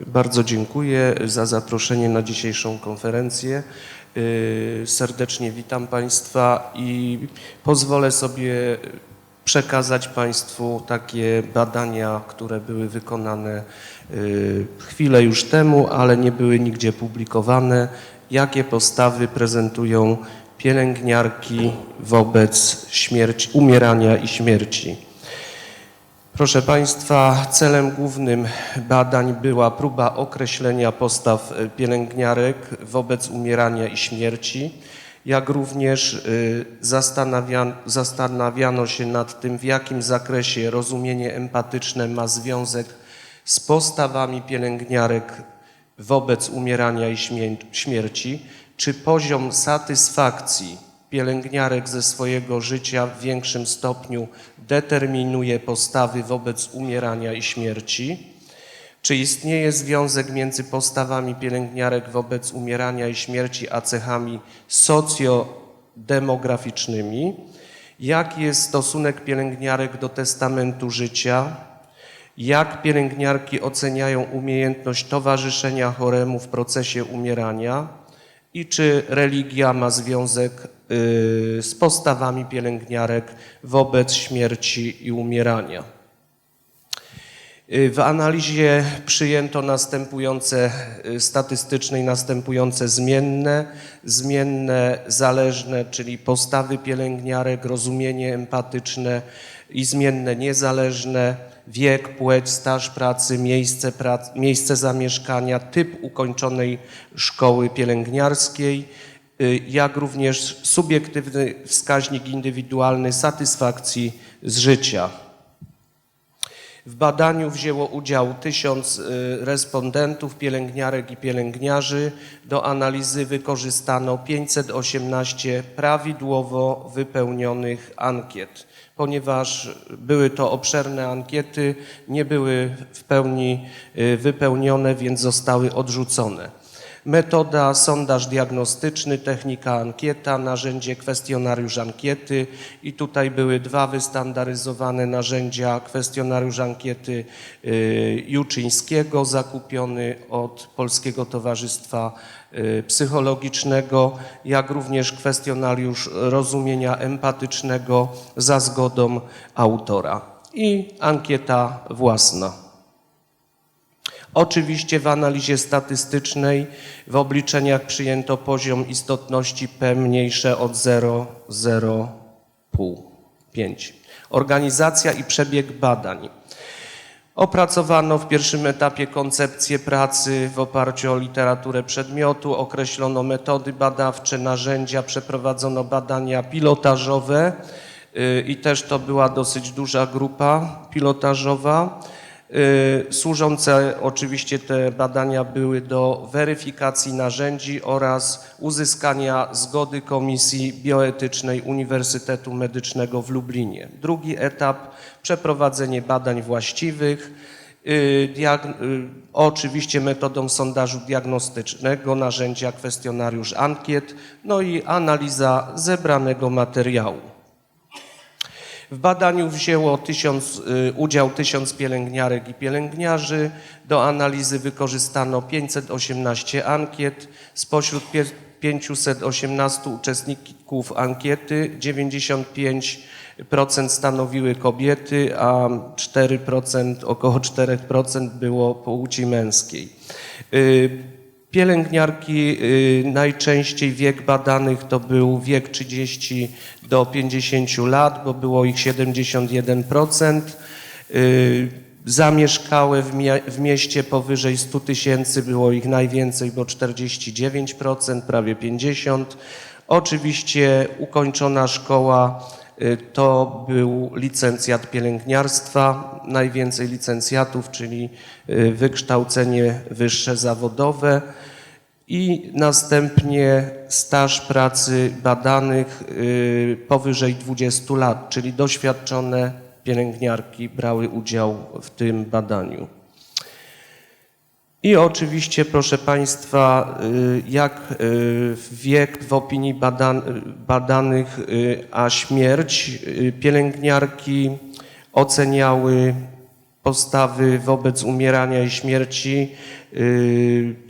Bardzo dziękuję za zaproszenie na dzisiejszą konferencję. Y, Serdecznie witam Państwa i pozwolę sobie przekazać Państwu takie badania, które były wykonane y, chwilę już temu, ale nie były nigdzie publikowane. Jakie postawy prezentują pielęgniarki wobec śmierci, umierania i śmierci? Proszę Państwa, celem głównym badań była próba określenia postaw e, pielęgniarek wobec umierania i śmierci, jak również zastanawia, zastanawiano się nad tym, w jakim zakresie rozumienie empatyczne ma związek z postawami pielęgniarek wobec umierania i śmie- śmierci, czy poziom satysfakcji pielęgniarek ze swojego życia w większym stopniu determinuje postawy wobec umierania i śmierci? Czy istnieje związek między postawami pielęgniarek wobec umierania i śmierci a cechami socjodemograficznymi? Jaki jest stosunek pielęgniarek do testamentu życia? Jak pielęgniarki oceniają umiejętność towarzyszenia choremu w procesie umierania? I czy religia ma związek y, z postawami pielęgniarek wobec śmierci i umierania? Y, W analizie przyjęto następujące y, statystycznej następujące zmienne, zmienne zależne, czyli postawy pielęgniarek, rozumienie empatyczne i zmienne niezależne, wiek, płeć, staż pracy, miejsce, miejsce zamieszkania, typ ukończonej szkoły pielęgniarskiej, y, jak również subiektywny wskaźnik indywidualny satysfakcji z życia. W badaniu wzięło udział tysiąc y, respondentów, pielęgniarek i pielęgniarzy. Do analizy wykorzystano 518 prawidłowo wypełnionych ankiet. Ponieważ były to obszerne ankiety, nie były w pełni y, wypełnione, więc zostały odrzucone. Metoda sondaż diagnostyczny, technika ankieta, narzędzie kwestionariusz ankiety. I tutaj były dwa wystandaryzowane narzędzia, kwestionariusz ankiety y, Juczyńskiego zakupiony od Polskiego Towarzystwa y, Psychologicznego, jak również kwestionariusz rozumienia empatycznego za zgodą autora. I ankieta własna. Oczywiście w analizie statystycznej w obliczeniach przyjęto poziom istotności P mniejsze od 0,05. Organizacja i przebieg badań. Opracowano w pierwszym etapie koncepcję pracy w oparciu o literaturę przedmiotu, określono metody badawcze, narzędzia, przeprowadzono badania pilotażowe y, i też to była dosyć duża grupa pilotażowa. Y, Służące oczywiście te badania były do weryfikacji narzędzi oraz uzyskania zgody Komisji Bioetycznej Uniwersytetu Medycznego w Lublinie. Drugi etap przeprowadzenie badań właściwych, y, y, oczywiście metodą sondażu diagnostycznego, narzędzia kwestionariusz ankiet, no i analiza zebranego materiału. W badaniu wzięło y, udział tysiąc pielęgniarek i pielęgniarzy. Do analizy wykorzystano 518 ankiet. Spośród pie- 518 uczestników ankiety 95% stanowiły kobiety, a 4%, około 4% było płci męskiej. Pielęgniarki y, najczęściej wiek badanych to był wiek 30 do 50 lat, bo było ich 71%. Y, Zamieszkałe w, mieście powyżej 100 tysięcy było ich najwięcej, bo 49%, prawie 50%. Oczywiście ukończona szkoła to był licencjat pielęgniarstwa, najwięcej licencjatów, czyli y, wykształcenie wyższe zawodowe i następnie staż pracy badanych y, powyżej 20 lat, czyli doświadczone pielęgniarki brały udział w tym badaniu. I oczywiście, proszę Państwa, y, jak y, wiek w opinii badan, badanych, y, a śmierć, pielęgniarki oceniały postawy wobec umierania i śmierci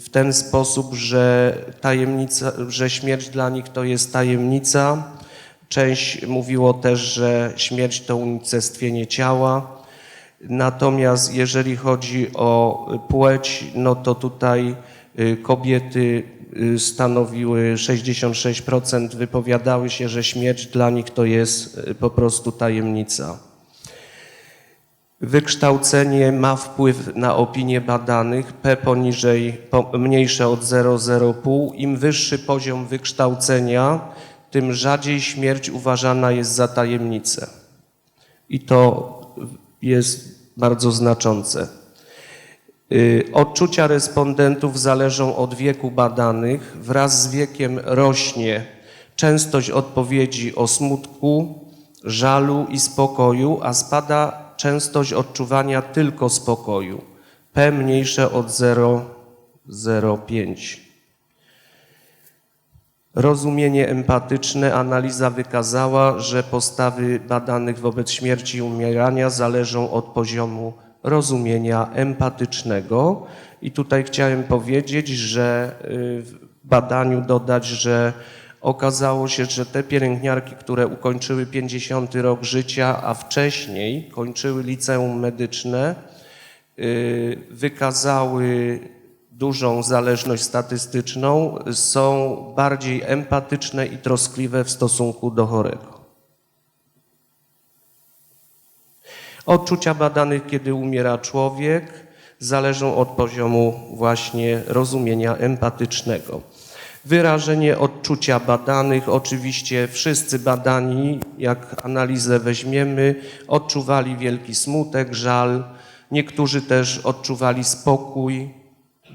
w ten sposób, że tajemnica, że śmierć dla nich to jest tajemnica. Część mówiło też, że śmierć to unicestwienie ciała. Natomiast jeżeli chodzi o płeć, no to tutaj y, kobiety y, stanowiły 66%, wypowiadały się, że śmierć dla nich to jest y, po prostu tajemnica. Wykształcenie ma wpływ na opinię badanych, P poniżej, po, mniejsze od 0,05. Im wyższy poziom wykształcenia, tym rzadziej śmierć uważana jest za tajemnicę. I to jest bardzo znaczące. Y, Odczucia respondentów zależą od wieku badanych. Wraz z wiekiem rośnie częstość odpowiedzi o smutku, żalu i spokoju, a spada częstość odczuwania tylko spokoju. P mniejsze od 0,05. Rozumienie empatyczne. Analiza wykazała, że postawy badanych wobec śmierci i umierania zależą od poziomu rozumienia empatycznego. I tutaj chciałem powiedzieć, że y, w badaniu dodać, że okazało się, że te pielęgniarki, które ukończyły 50 rok życia, a wcześniej kończyły liceum medyczne, y, wykazały dużą zależność statystyczną, są bardziej empatyczne i troskliwe w stosunku do chorego. Odczucia badanych, kiedy umiera człowiek, zależą od poziomu właśnie rozumienia empatycznego. Wyrażenie odczucia badanych, oczywiście wszyscy badani, jak analizę weźmiemy, odczuwali wielki smutek, żal, niektórzy też odczuwali spokój,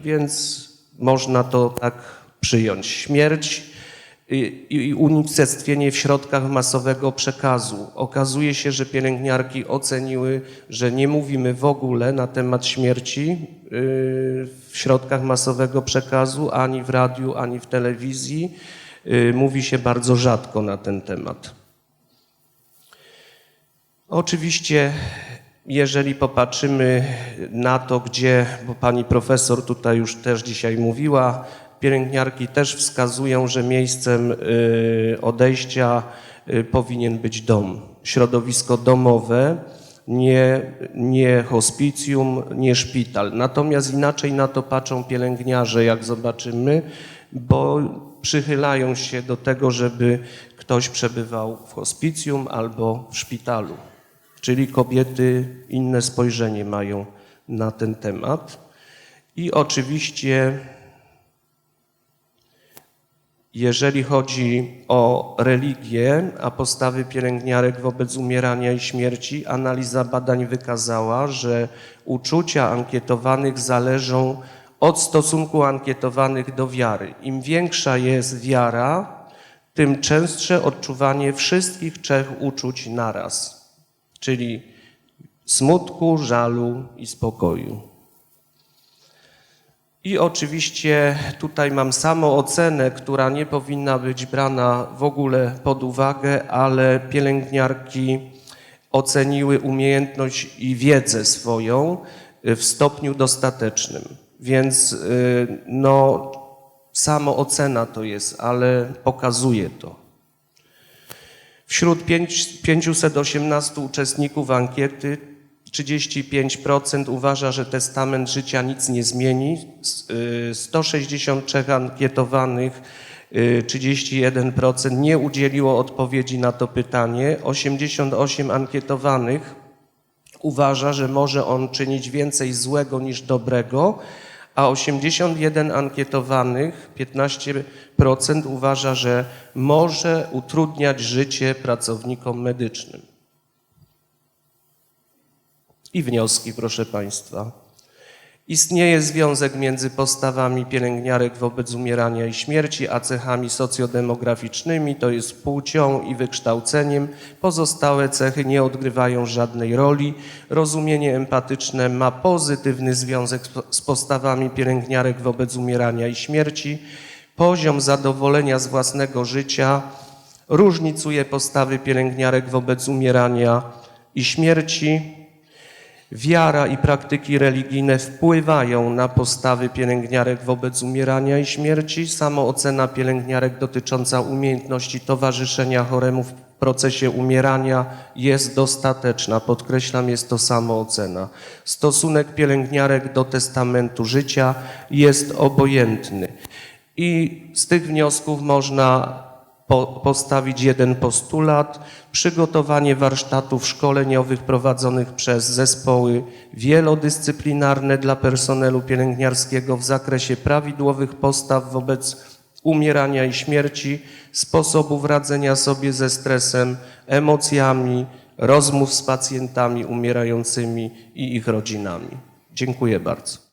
więc można to tak przyjąć. Śmierć i, unicestwienie w środkach masowego przekazu. Okazuje się, że pielęgniarki oceniły, że nie mówimy w ogóle na temat śmierci yy, w środkach masowego przekazu, ani w radiu, ani w telewizji. Yy, Mówi się bardzo rzadko na ten temat. Oczywiście, jeżeli popatrzymy na to, gdzie, bo pani profesor tutaj już też dzisiaj mówiła, pielęgniarki też wskazują, że miejscem y, odejścia y, powinien być dom, środowisko domowe, nie, nie hospicjum, nie szpital. Natomiast inaczej na to patrzą pielęgniarze, jak zobaczymy, bo przychylają się do tego, żeby ktoś przebywał w hospicjum albo w szpitalu. Czyli kobiety inne spojrzenie mają na ten temat. I oczywiście, jeżeli chodzi o religię, a postawy pielęgniarek wobec umierania i śmierci, analiza badań wykazała, że uczucia ankietowanych zależą od stosunku ankietowanych do wiary. Im większa jest wiara, tym częstsze odczuwanie wszystkich trzech uczuć naraz czyli smutku, żalu i spokoju. I oczywiście tutaj mam samoocenę, która nie powinna być brana w ogóle pod uwagę, ale pielęgniarki oceniły umiejętność i wiedzę swoją w stopniu dostatecznym. Więc y, no, samoocena to jest, ale pokazuje to. Wśród pięć- 518 uczestników ankiety 35% uważa, że testament życia nic nie zmieni. S- y, 163 ankietowanych, y, 31% nie udzieliło odpowiedzi na to pytanie. 88 ankietowanych uważa, że może on czynić więcej złego niż dobrego, a 81 ankietowanych, 15% uważa, że może utrudniać życie pracownikom medycznym. I wnioski, proszę Państwa. Istnieje związek między postawami pielęgniarek wobec umierania i śmierci, a cechami socjodemograficznymi, to jest płcią i wykształceniem. Pozostałe cechy nie odgrywają żadnej roli. Rozumienie empatyczne ma pozytywny związek z- postawami pielęgniarek wobec umierania i śmierci. Poziom zadowolenia z własnego życia różnicuje postawy pielęgniarek wobec umierania i śmierci. Wiara i praktyki religijne wpływają na postawy pielęgniarek wobec umierania i śmierci. Samoocena pielęgniarek dotycząca umiejętności towarzyszenia choremu w procesie umierania jest dostateczna. Podkreślam, jest to samoocena. Stosunek pielęgniarek do testamentu życia jest obojętny. I z tych wniosków można po, postawić jeden postulat. Przygotowanie warsztatów szkoleniowych prowadzonych przez zespoły wielodyscyplinarne dla personelu pielęgniarskiego w zakresie prawidłowych postaw wobec umierania i śmierci, sposobów radzenia sobie ze stresem, emocjami, rozmów z pacjentami umierającymi i ich rodzinami. Dziękuję bardzo.